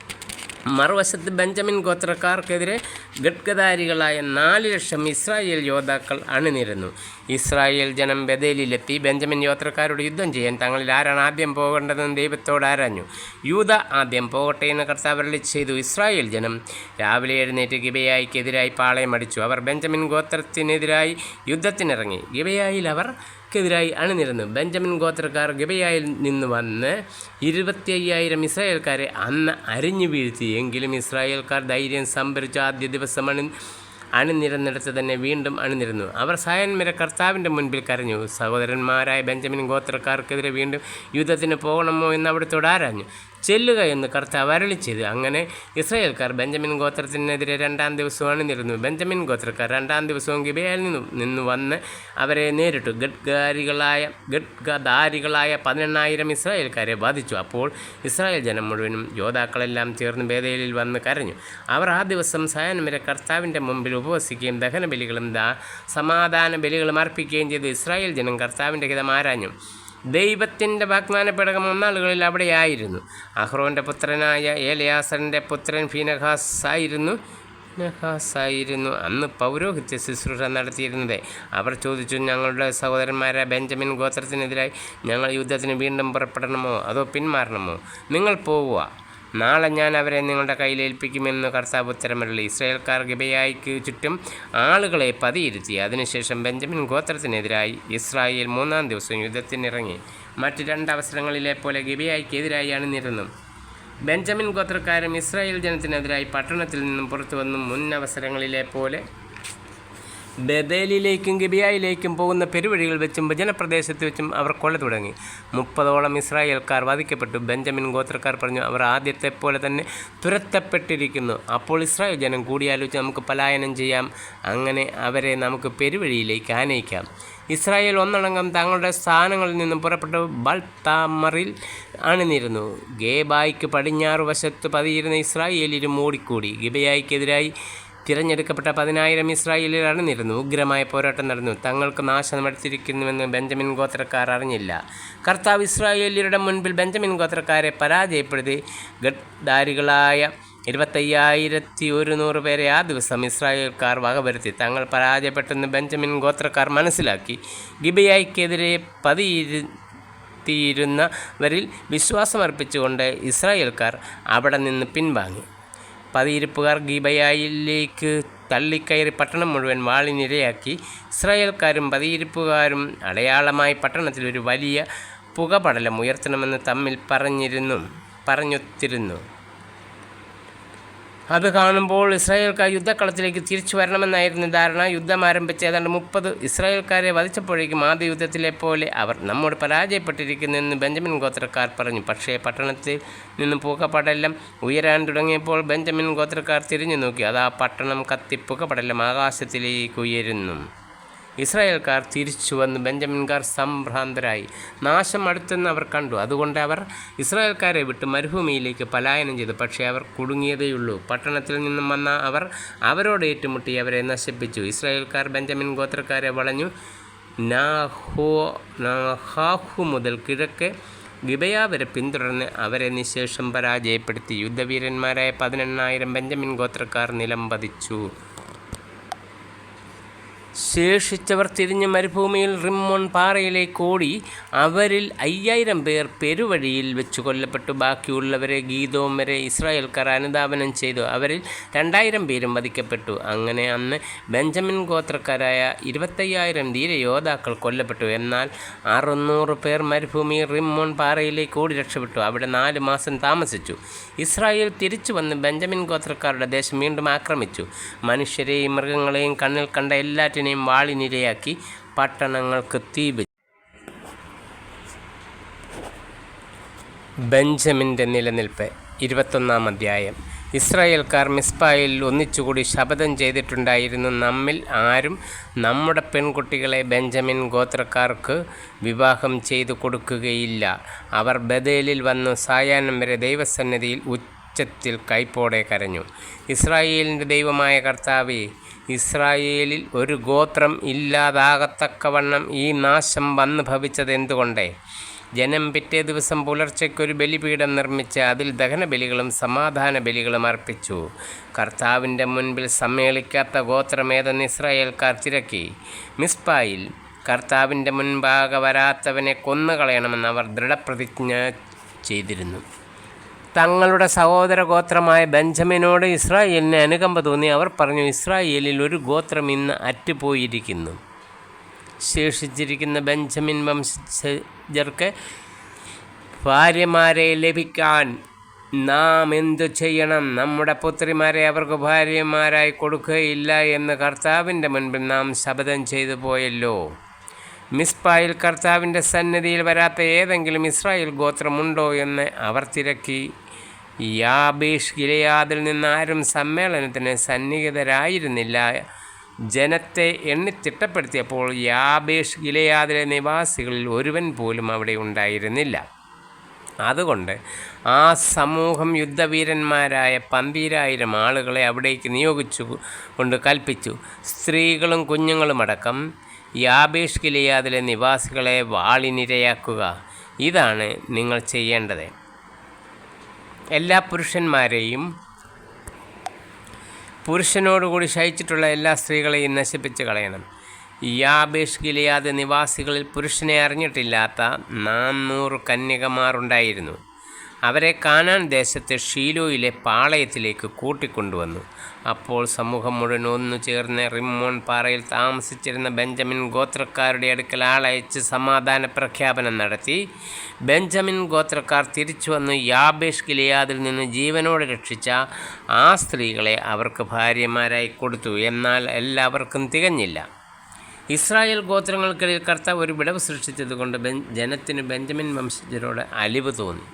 മറുവശത്ത് ബെഞ്ചമിൻ ഗോത്രക്കാർക്കെതിരെ ഗഡ്ഗദാരികളായ നാല് ലക്ഷം ഇസ്രായേൽ യോദ്ധാക്കൾ അണിനിരന്നു. ഇസ്രായേൽ ജനം ബദേലിലെത്തി ബെഞ്ചമിൻ യോത്രക്കാരോട് യുദ്ധം ചെയ്യാൻ തങ്ങളിൽ ആരാണ് ആദ്യം പോകേണ്ടതെന്ന് ദൈവത്തോട് ആരാഞ്ഞു? യൂത ആദ്യം പോകട്ടെ എന്ന് കർത്താവരളി ചെയ്തു. ഇസ്രായേൽ ജനം രാവിലെ എഴുന്നേറ്റ് ഗിബയായിക്കെതിരായി പാളയമടിച്ചു അവർ ബെഞ്ചമിൻ ഗോത്രത്തിനെതിരായി യുദ്ധത്തിനിറങ്ങി. ഗിബയായിൽ അവർ ക്കെതിരായി അണിനിരന്നു. ബെഞ്ചമിൻ ഗോത്രക്കാർ ഗബയായിൽ നിന്ന് വന്ന് ഇരുപത്തി അയ്യായിരം ഇസ്രായേൽക്കാരെ അന്ന് അരിഞ്ഞു വീഴ്ത്തി. എങ്കിലും ഇസ്രായേൽക്കാർ ധൈര്യം സംഭരിച്ച. ആദ്യ ദിവസം അണി അണിനിരന്നിടത്ത് തന്നെ വീണ്ടും അണിനിരുന്നു. അവർ സായന്മര കർത്താവിന്റെ മുൻപിൽ കരഞ്ഞു. സഹോദരന്മാരായ ബെഞ്ചമിൻ ഗോത്രക്കാർക്കെതിരെ വീണ്ടും യുദ്ധത്തിന് പോകണമോ എന്ന് അവിടുത്തോട് ആരാഞ്ഞു. ചെല്ലുക എന്ന് കർത്താവ് അരളി ചെയ്തു. അങ്ങനെ ഇസ്രായേൽക്കാർ ബെഞ്ചമിൻ ഗോത്രത്തിനെതിരെ രണ്ടാം ദിവസവും അണിനിരുന്നു. ബെഞ്ചമിൻ ഗോത്രക്കാർ രണ്ടാം ദിവസവും ഗിബയിൽ നിന്നു നിന്ന് വന്ന് അവരെ നേരിട്ടു. ഗഡ്ഗാരികളായ ഗഡ്ഗദാരികളായ പതിനെണ്ണായിരം ഇസ്രായേൽക്കാരെ ബാധിച്ചു. അപ്പോൾ ഇസ്രായേൽ ജനം മുഴുവനും യോദ്ധാക്കളെല്ലാം ചേർന്ന് ബേദയിലിൽ വന്ന് കരഞ്ഞു. അവർ ആ ദിവസം സയനം വരെ കർത്താവിന്റെ മുമ്പിൽ ഉപവസിക്കുകയും ദഹന ബലികളും സമാധാന ബലികളും അർപ്പിക്കുകയും ചെയ്ത് ഇസ്രായേൽ ജനം കർത്താവിന്റെ ഹിതം ആരാഞ്ഞു. ദൈവത്തിന്റെ വാഗ്ദാന പേടകം ഒന്നാളുകളിൽ അവിടെയായിരുന്നു. അഹ്റോന്റെ പുത്രനായ ഏലയാസറിന്റെ പുത്രൻ ഫിനഹാസ് ആയിരുന്നു ഫീനഹാസ് ആയിരുന്നു അന്ന് പൗരോഹിത്യ ശുശ്രൂഷ നടത്തിയിരുന്നത്. അവർ ചോദിച്ചു ഞങ്ങളുടെ സഹോദരന്മാരെ ബെഞ്ചമിൻ ഗോത്രത്തിനെതിരായി ഞങ്ങൾ യുദ്ധത്തിന് വീണ്ടും പുറപ്പെടണമോ? അതോ പിന്മാറണമോ? നിങ്ങൾ പോവുക. നാളെ ഞാൻ അവരെ നിങ്ങളുടെ കയ്യിൽ ഏൽപ്പിക്കുമെന്ന് കർത്താവ് ഉത്തരമരളി. ഇസ്രായേൽക്കാർ ഗിബയായിക്ക് ചുറ്റും ആളുകളെ പതിയിരുത്തി. അതിനുശേഷം ബെഞ്ചമിൻ ഗോത്രത്തിനെതിരായി ഇസ്രായേൽ മൂന്നാം ദിവസം യുദ്ധത്തിനിറങ്ങി. മറ്റ് രണ്ട് അവസരങ്ങളിലെ പോലെ ഗിബയായിക്കെതിരായി അണിനിരുന്നു ബെഞ്ചമിൻ ഗോത്രക്കാരും ഇസ്രായേൽ ജനത്തിനെതിരായി പട്ടണത്തിൽ നിന്നും പുറത്തു വന്നു മുൻ അവസരങ്ങളിലെ പോലെ ബദേലിലേക്കും ഗിബിയായിലേക്കും പോകുന്ന പെരുവഴികൾ വെച്ചും ഭജനപ്രദേശത്ത് വെച്ചും അവർ കൊല തുടങ്ങി. മുപ്പതോളം ഇസ്രായേൽക്കാർ വധിക്കപ്പെട്ടു. ബെഞ്ചമിൻ ഗോത്രക്കാർ പറഞ്ഞു അവർ ആദ്യത്തെ പോലെ തന്നെ തുരത്തപ്പെട്ടിരിക്കുന്നു. അപ്പോൾ ഇസ്രായേൽ ജനം കൂടിയാലോചിച്ച് നമുക്ക് പലായനം ചെയ്യാം. അങ്ങനെ അവരെ നമുക്ക് പെരുവഴിയിലേക്ക് ആനയിക്കാം. ഇസ്രായേൽ ഒന്നടങ്കം തങ്ങളുടെ സ്ഥാനങ്ങളിൽ നിന്നും പുറപ്പെട്ട് ബൾത്താമറിൽ അണിനിരുന്നു. ഗേബായിക്ക് പടിഞ്ഞാറ് വശത്ത് പതിയിരുന്ന ഇസ്രായേലിലും ഓടിക്കൂടി. ഗിബയായിക്കെതിരായി തിരഞ്ഞെടുക്കപ്പെട്ട പതിനായിരം ഇസ്രായേലിൽ അണിനിരുന്നു ഉഗ്രമായ പോരാട്ടം നടന്നു. തങ്ങൾക്ക് നാശം നടത്തിയിരിക്കുന്നുവെന്ന് ബെഞ്ചമിൻ ഗോത്രക്കാർ അറിഞ്ഞില്ല. കർത്താവ് ഇസ്രായേലിയരുടെ മുൻപിൽ ബെഞ്ചമിൻ ഗോത്രക്കാരെ പരാജയപ്പെടുത്തി. ഗഡ്ദാരികളായ ഇരുപത്തയ്യായിരത്തി ഒരുന്നൂറ് പേരെ ആ ദിവസം ഇസ്രായേൽക്കാർ വകവരുത്തി. തങ്ങൾ പരാജയപ്പെട്ടെന്ന് ബെഞ്ചമിൻ ഗോത്രക്കാർ മനസ്സിലാക്കി. ഗിബിയായിക്കെതിരെ പതിയിരുത്തിയിരുന്നവരിൽ വിശ്വാസമർപ്പിച്ചുകൊണ്ട് ഇസ്രായേൽക്കാർ അവിടെ നിന്ന് പിൻവാങ്ങി. പതിയിരിപ്പുകാർ ഗീബയായിലേക്ക് തള്ളിക്കയറി പട്ടണം മുഴുവൻ വാളിനിരയാക്കി. ഇസ്രായേൽക്കാരും പതിയിരിപ്പുകാരും അടയാളമായി പട്ടണത്തിൽ ഒരു വലിയ പുകപടലം ഉയർത്തണമെന്ന് തമ്മിൽ പറഞ്ഞിരുന്നു പറഞ്ഞൊത്തിരുന്നു. അത് കാണുമ്പോൾ ഇസ്രായേൽക്കാർ യുദ്ധക്കളത്തിലേക്ക് തിരിച്ചു വരണമെന്നായിരുന്നു ധാരണ. യുദ്ധം ആരംഭിച്ച് ഏതാണ്ട് മുപ്പത് ഇസ്രായേൽക്കാരെ വധിച്ചപ്പോഴേക്കും ആദ്യ യുദ്ധത്തിലെ പോലെ അവർ നമ്മോട് പരാജയപ്പെട്ടിരിക്കുന്നെന്ന് ബെഞ്ചമിൻ ഗോത്രക്കാർ പറഞ്ഞു. പക്ഷേ പട്ടണത്തിൽ നിന്ന് പൂക്കപ്പടലം ഉയരാൻ തുടങ്ങിയപ്പോൾ ബെഞ്ചമിൻ ഗോത്രക്കാർ തിരിഞ്ഞു നോക്കി അതാ പട്ടണം കത്തി പുകപ്പടലം ആകാശത്തിലേക്ക് ഉയരുന്നു. ഇസ്രായേൽക്കാർ തിരിച്ചു വന്ന് ബെഞ്ചമിൻകാർ സംഭ്രാന്തരായി. നാശം അടുത്തെന്ന് അവർ കണ്ടു. അതുകൊണ്ട് അവർ ഇസ്രായേൽക്കാരെ വിട്ട് മരുഭൂമിയിലേക്ക് പലായനം ചെയ്തു. പക്ഷേ അവർ കുടുങ്ങിയതേയുള്ളൂ. പട്ടണത്തിൽ നിന്നും വന്ന അവർ അവരോട് ഏറ്റുമുട്ടി അവരെ നശിപ്പിച്ചു. ഇസ്രായേൽക്കാർ ബെഞ്ചമിൻ ഗോത്രക്കാരെ വളഞ്ഞു. നാഹോ നാഹാഹു മുതൽ കിഴക്ക് ഗിബയ വരെ പിന്തുടർന്ന് അവരെ നിശേഷം പരാജയപ്പെടുത്തി. യുദ്ധവീരന്മാരായ പതിനെണ്ണായിരം ബെഞ്ചമിൻ ഗോത്രക്കാർ നിലം പതിച്ചു. ശേഷിച്ചവർ തിരിഞ്ഞ് മരുഭൂമിയിൽ റിമ്മോൺ പാറയിലേക്ക് ഓടി അവരിൽ അയ്യായിരം പേർ പെരുവഴിയിൽ വെച്ച് കൊല്ലപ്പെട്ടു. ബാക്കിയുള്ളവരെ ഗീതവും വരെ ഇസ്രായേൽക്കാർ അനുദാപനം ചെയ്തു. അവരിൽ രണ്ടായിരം പേരും വധിക്കപ്പെട്ടു. അങ്ങനെ അന്ന് ബെഞ്ചമിൻ ഗോത്രക്കാരായ ഇരുപത്തയ്യായിരം ധീരയോദ്ധാക്കൾ കൊല്ലപ്പെട്ടു. എന്നാൽ അറുന്നൂറ് പേർ മരുഭൂമിയിൽ റിമ്മോൺ പാറയിലേക്ക് ഓടി രക്ഷപ്പെട്ടു. അവിടെ നാല് മാസം താമസിച്ചു. ഇസ്രായേൽ തിരിച്ചു വന്ന് ബെഞ്ചമിൻ ഗോത്രക്കാരുടെ ദേശം വീണ്ടും ആക്രമിച്ചു. മനുഷ്യരെയും മൃഗങ്ങളെയും കണ്ണിൽ കണ്ട എല്ലാറ്റിനെയും വാളിനിരയാക്കി പട്ടണങ്ങൾക്ക് തീ ബെഞ്ചമിന്റെ നിലനിൽപ്പ് ഇരുപത്തൊന്നാം അധ്യായം. ഇസ്രായേൽക്കാർ മിസ്ബായിൽ ഒന്നിച്ചുകൂടി ശപഥം ചെയ്തിട്ടുണ്ടായിരുന്നു. നമ്മിൽ ആരും നമ്മുടെ പെൺകുട്ടികളെ ബെഞ്ചമിൻ ഗോത്രക്കാർക്ക് വിവാഹം ചെയ്തു കൊടുക്കുകയില്ല. അവർ ബദേലിൽ വന്നു സായാഹ്നം വരെ ദൈവസന്നിധിയിൽ ഉച്ചത്തിൽ കൈപ്പോടെ കരഞ്ഞു. ഇസ്രായേലിന്റെ ദൈവമായ കർത്താവേ ഇസ്രായേലിൽ ഒരു ഗോത്രം ഇല്ലാതാകത്തക്കവണ്ണം ഈ നാശം വന്നു ഭവിച്ചത് എന്തുകൊണ്ടേ? ജനം പിറ്റേ ദിവസം പുലർച്ചയ്ക്കൊരു ബലിപീഠം നിർമ്മിച്ച് അതിൽ ദഹനബലികളും സമാധാന ബലികളും അർപ്പിച്ചു. കർത്താവിന്റെ മുൻപിൽ സമ്മേളിക്കാത്ത ഗോത്രമേതെന്ന് ഇസ്രായേൽക്കാർ തിരക്കി മിസ്പായിൽ കർത്താവിന്റെ മുൻപാകെ വരാത്തവനെ കൊന്നുകളയണമെന്ന് അവർ ദൃഢപ്രതിജ്ഞ ചെയ്തിരുന്നു. തങ്ങളുടെ സഹോദര ഗോത്രമായ ബെഞ്ചമിനോട് ഇസ്രായേലിന് അനുകമ്പ തോന്നി. അവർ പറഞ്ഞു ഇസ്രായേലിൽ ഒരു ഗോത്രം ഇന്ന് അറ്റുപോയിരിക്കുന്നു. ശേഷിച്ചിരിക്കുന്ന ബെഞ്ചമിൻ വംശജർക്ക് ഭാര്യമാരെ ലഭിക്കാൻ നാം എന്തു ചെയ്യണം? നമ്മുടെ പുത്രിമാരെ അവർക്ക് ഭാര്യമാരായി കൊടുക്കുകയില്ല എന്ന് കർത്താവിന്റെ മുൻപിൽ നാം ശപഥം ചെയ്തു പോയല്ലോ. മിസ്പായിൽ കർത്താവിന്റെ സന്നിധിയിൽ വരാത്ത ഏതെങ്കിലും ഇസ്രായേൽ ഗോത്രമുണ്ടോ എന്ന് അവർ തിരക്കി. യാബേഷ് ഗിലയാദിൽ നിന്നാരും സമ്മേളനത്തിന് സന്നിഹിതരായിരുന്നില്ല. ജനത്തെ എണ്ണി തിട്ടപ്പെടുത്തിയപ്പോൾ യാബേഷ് ഗിലയാദിലെ നിവാസികളിൽ ഒരുവൻ പോലും അവിടെ ഉണ്ടായിരുന്നില്ല. അതുകൊണ്ട് ആ സമൂഹം യുദ്ധവീരന്മാരായ പന്തീരായിരം ആളുകളെ അവിടേക്ക് നിയോഗിച്ചു കൊണ്ട് കൽപ്പിച്ചു. സ്ത്രീകളും കുഞ്ഞുങ്ങളുമടക്കം യാബേഷ് ഗിലയാദിലെ നിവാസികളെ വാളിനിരയാക്കുക. ഇതാണ് നിങ്ങൾ ചെയ്യേണ്ടത്. എല്ലാ പുരുഷന്മാരെയും പുരുഷനോടുകൂടി ശയിച്ചിട്ടുള്ള എല്ലാ സ്ത്രീകളെയും നശിപ്പിച്ച് കളയണം. യാബേഷ് ഗിലിയാദ് നിവാസികളിൽ പുരുഷനെ അറിഞ്ഞിട്ടില്ലാത്ത നാന്നൂറ് കന്യകമാരുണ്ടായിരുന്നു. അവരെ കാനാൻ ദേശത്തെ ഷീലോയിലെ പാളയത്തിലേക്ക് കൂട്ടിക്കൊണ്ടുവന്നു. അപ്പോൾ സമൂഹം മുഴുവൻ ഒന്നു ചേർന്ന് റിമ്മോൺ പാറയിൽ താമസിച്ചിരുന്ന ബെഞ്ചമിൻ ഗോത്രക്കാരുടെ അടുക്കൽ ആളയച്ച് സമാധാന പ്രഖ്യാപനം നടത്തി. ബെഞ്ചമിൻ ഗോത്രക്കാർ തിരിച്ചു വന്ന് യാബേഷ് ഗിലിയാദിൽ നിന്ന് ജീവനോടെ രക്ഷിച്ച ആ സ്ത്രീകളെ അവർക്ക് ഭാര്യമാരായി കൊടുത്തു. എന്നാൽ എല്ലാവർക്കും തികഞ്ഞില്ല. ഇസ്രായേൽ ഗോത്രങ്ങൾക്കിടയിൽ കർത്താവ് ഒരു വിടവ് സൃഷ്ടിച്ചതുകൊണ്ട് ബെൻ ജനത്തിന് ബെഞ്ചമിൻ വംശജരോട് അലിവ് തോന്നി.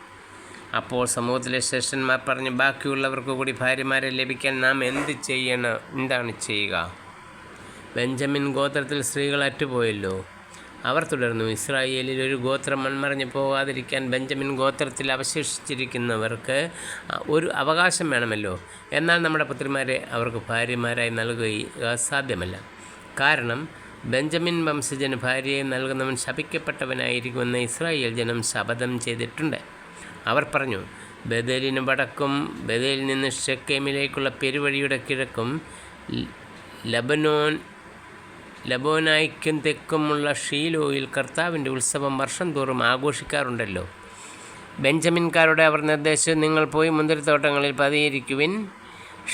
അപ്പോൾ സമൂഹത്തിലെ ശ്രേഷ്ഠന്മാർ പറഞ്ഞ് ബാക്കിയുള്ളവർക്ക് കൂടി ഭാര്യമാരെ ലഭിക്കാൻ നാം എന്ത് ചെയ്യണം? എന്താണ് ചെയ്യുക? ബെഞ്ചമിൻ ഗോത്രത്തിൽ സ്ത്രീകൾ അറ്റുപോയല്ലോ. അവർ തുടർന്നു ഇസ്രായേലിൽ ഒരു ഗോത്രം മൺമറിഞ്ഞ് പോകാതിരിക്കാൻ ബെഞ്ചമിൻ ഗോത്രത്തിൽ അവശേഷിച്ചിരിക്കുന്നവർക്ക് ഒരു അവകാശം വേണമല്ലോ. എന്നാൽ നമ്മുടെ പുത്രിമാരെ അവർക്ക് ഭാര്യമാരായി നൽകുക സാധ്യമല്ല. കാരണം ബെഞ്ചമിൻ വംശജന് ഭാര്യയെ നൽകുന്നവൻ ശപിക്കപ്പെട്ടവനായിരിക്കുമെന്ന് ഇസ്രായേൽ ജനം ശപഥം ചെയ്തിട്ടുണ്ട്. അവർ പറഞ്ഞു ബദേലിന് വടക്കും ബദേലിൽ നിന്ന് ഷെക്കേമിലേക്കുള്ള പെരുവഴിയുടെ കിഴക്കും ലബനോൻ ലബോനായ്ക്കും തെക്കുമുള്ള ഷീലോയിൽ കർത്താവിന്റെ ഉത്സവം വർഷം തോറും ആഘോഷിക്കാറുണ്ടല്ലോ. ബെഞ്ചമിൻകാരുടെ അവർ നിർദ്ദേശിച്ചു നിങ്ങൾ പോയി മുന്തിരിത്തോട്ടങ്ങളിൽ പതിയിരിക്കുവിൻ.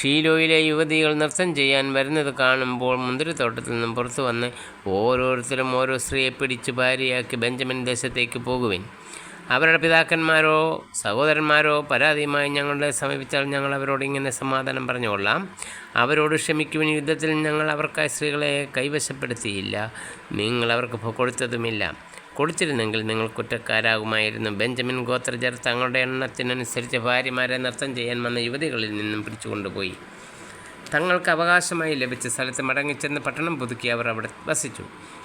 ഷീലോയിലെ യുവതികൾ നൃത്തം ചെയ്യാൻ വരുന്നത് കാണുമ്പോൾ മുന്തിരിത്തോട്ടത്തിൽ നിന്നും പുറത്തു വന്ന് ഓരോരുത്തരും ഓരോ സ്ത്രീയെ പിടിച്ച് ഭാര്യയാക്കി ബെഞ്ചമിൻ ദേശത്തേക്ക് പോകുവിൻ. അവരുടെ പിതാക്കന്മാരോ സഹോദരന്മാരോ പരാതിയുമായി ഞങ്ങളെ സമീപിച്ചാൽ ഞങ്ങൾ അവരോട് ഇങ്ങനെ സമാധാനം പറഞ്ഞുകൊള്ളാം അവരോട് ക്ഷമിക്കുവിൻ. യുദ്ധത്തിൽ ഞങ്ങൾ അവർക്കായി സ്ത്രീകളെ കൈവശപ്പെടുത്തിയില്ല. നിങ്ങൾ അവർക്ക് കൊടുത്തതുമില്ല. കൊടുത്തിരുന്നെങ്കിൽ നിങ്ങൾ കുറ്റക്കാരാകുമായിരുന്നു. ബെഞ്ചമിൻ ഗോത്രജർ തങ്ങളുടെ എണ്ണത്തിനനുസരിച്ച് ഭാര്യമാരെ നൃത്തം ചെയ്യാൻ വന്ന യുവതികളിൽ നിന്നും പിടിച്ചുകൊണ്ടുപോയി. തങ്ങൾക്ക് അവകാശമായി ലഭിച്ച സ്ഥലത്ത് മടങ്ങിച്ചെന്ന് പട്ടണം പുതുക്കി അവർ അവിടെ വസിച്ചു.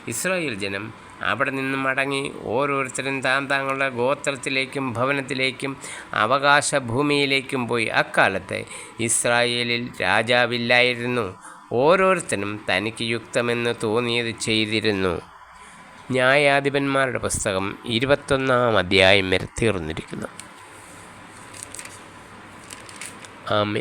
ഇസ്രായേൽ ജനം അവിടെ നിന്നും മടങ്ങി ഓരോരുത്തരും താൻ തങ്ങളുടെ ഗോത്രത്തിലേക്കും ഭവനത്തിലേക്കും അവകാശ ഭൂമിയിലേക്കും പോയി. അക്കാലത്ത് ഇസ്രായേലിൽ രാജാവില്ലായിരുന്നു. ഓരോരുത്തരും തനിക്ക് യുക്തമെന്ന് തോന്നിയത് ചെയ്തിരുന്നു. ന്യായാധിപന്മാരുടെ പുസ്തകം ഇരുപത്തൊന്നാം അധ്യായം വരെ തീർന്നിരിക്കുന്നു. ആമേ